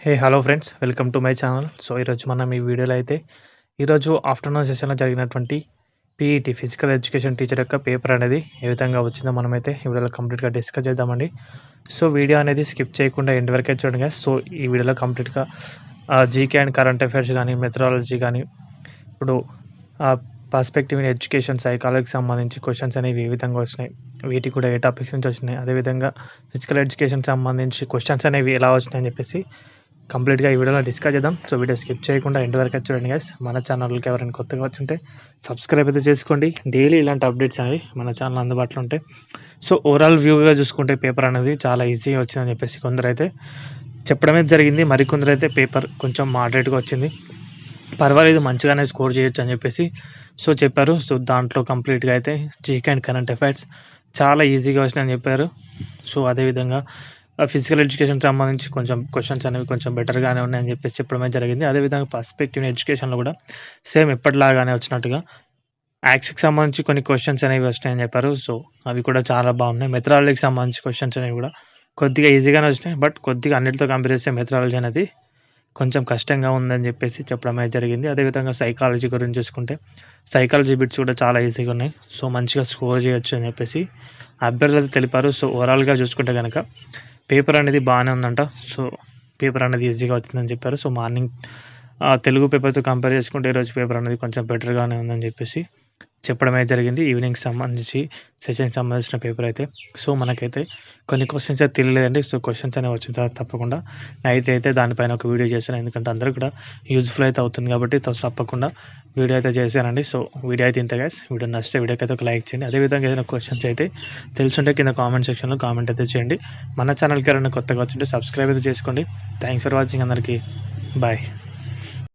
Hey hello friends welcome to my channel so ఈరోజు మనం ఈ వీడియోలో అయితే ఈరోజు ఆఫ్టర్నూన్ సెషన్లో జరిగినటువంటి పీఈటీ ఫిజికల్ ఎడ్యుకేషన్ టీచర్ యొక్క పేపర్ అనేది ఏ విధంగా వచ్చిందో మనమైతే ఈ వీడియోలో కంప్లీట్గా డిస్కస్ చేద్దామండి. సో వీడియో అనేది స్కిప్ చేయకుండా ఎండ్ వరకే చూడండి సో ఈ వీడియోలో కంప్లీట్గా జీకే అండ్ కరెంట్ అఫైర్స్ కానీ మెథడాలజీ కానీ ఇప్పుడు పర్స్పెక్టివ్ ఇన్ ఎడ్యుకేషన్ సైకాలజీకి సంబంధించి క్వశ్చన్స్ అనేవి ఏ విధంగా వచ్చినాయి వీటికి కూడా ఏ టాపిక్స్ నుంచి వచ్చినాయి అదేవిధంగా ఫిజికల్ ఎడ్యుకేషన్ సంబంధించి క్వశ్చన్స్ అనేవి ఎలా వచ్చినాయని అని చెప్పేసి కంప్లీట్గా ఈ వీడియోలో డిస్కస్ చేద్దాం. సో వీడియో స్కిప్ చేయకుండా ఎండ్ వరకు చూడండి గైస్ మన ఛానల్కి ఎవరైనా కొత్తగా వచ్చుంటే సబ్స్క్రైబ్ అయితే చేసుకోండి. డైలీ ఇలాంటి అప్డేట్స్ అనేవి మన ఛానల్ అందుబాటులో ఉంటాయి. సో ఓవరాల్ వ్యూగా చూసుకుంటే పేపర్ అనేది చాలా ఈజీగా వచ్చిందని చెప్పేసి కొందరైతే చెప్పడమే జరిగింది. మరికొందరు అయితే పేపర్ కొంచెం మోడరేట్గా వచ్చింది. పర్వాలేదు మంచిగానే స్కోర్ చేయొచ్చు అని చెప్పేసి సో చెప్పారు. సో దాంట్లో కంప్లీట్గా అయితే జీకే అండ్ కరెంట్ అఫైర్స్ చాలా ఈజీగా వచ్చినాయని చెప్పారు. సో అదేవిధంగా ఫిజికల్ ఎడ్యుకేషన్ సంబంధించి కొంచెం క్వశ్చన్స్ అనేవి కొంచెం బెటర్గానే ఉన్నాయని చెప్పేసి చెప్పడమే జరిగింది. అదేవిధంగా పర్స్పెక్టివ్ ఎడ్యుకేషన్లో కూడా సేమ్ ఎప్పటిలాగానే వచ్చినట్టుగా యాక్స్కి సంబంధించి కొన్ని క్వశ్చన్స్ అనేవి వచ్చినాయని చెప్పారు. సో అవి కూడా చాలా బాగున్నాయి. మెథడాలజీకి సంబంధించి క్వశ్చన్స్ అనేవి కూడా కొద్దిగా ఈజీగానే వచ్చినాయి బట్ కొద్దిగా అన్నిటితో కంపేర్ చేస్తే మెథడాలజీ అనేది కొంచెం కష్టంగా ఉందని చెప్పేసి చెప్పడమే జరిగింది. అదేవిధంగా సైకాలజీ గురించి చూసుకుంటే సైకాలజీ బిట్స్ కూడా చాలా ఈజీగా ఉన్నాయి. సో మంచిగా స్కోర్ చేయొచ్చు అని చెప్పేసి అభ్యర్థులు తెలిపారు. సో ఓవరాల్గా చూసుకుంటే కనుక పేపర్ అనేది బాగానే ఉందంట. సో పేపర్ అనేది ఈజీగా వచ్చిందని చెప్పారు. సో మార్నింగ్ తెలుగు పేపర్తో కంపేర్ చేసుకుంటే ఈరోజు పేపర్ అనేది కొంచెం బెటర్గానే ఉందని చెప్పేసి చెప్పడం అయితే జరిగింది. ఈవినింగ్ సంబంధించి సెషన్కి సంబంధించిన పేపర్ అయితే. సో మనకైతే కొన్ని క్వశ్చన్స్ అయితే తెలియలేదండి. సో క్వశ్చన్స్ అనేవి వచ్చిన తర్వాత తప్పకుండా నైట్ అయితే దానిపైన ఒక వీడియో చేశాను. ఎందుకంటే అందరూ కూడా యూజ్ఫుల్ అయితే అవుతుంది కాబట్టి తప్పకుండా వీడియో అయితే చేశానండి. సో వీడియో అయితే ఇంత గైస్ వీడియో నచ్చితే వీడియోకి అయితే ఒక లైక్ చేయండి. అదేవిధంగా ఏదైనా క్వశ్చన్స్ అయితే తెలుసుంటే కింద కామెంట్ సెక్షన్లో కామెంట్ అయితే చేయండి. మన ఛానల్కి ఎవరైనా కొత్తగా వచ్చింటే సబ్స్క్రైబ్ అయితే చేసుకోండి. థ్యాంక్స్ ఫర్ వాచింగ్ అందరికీ. బాయ్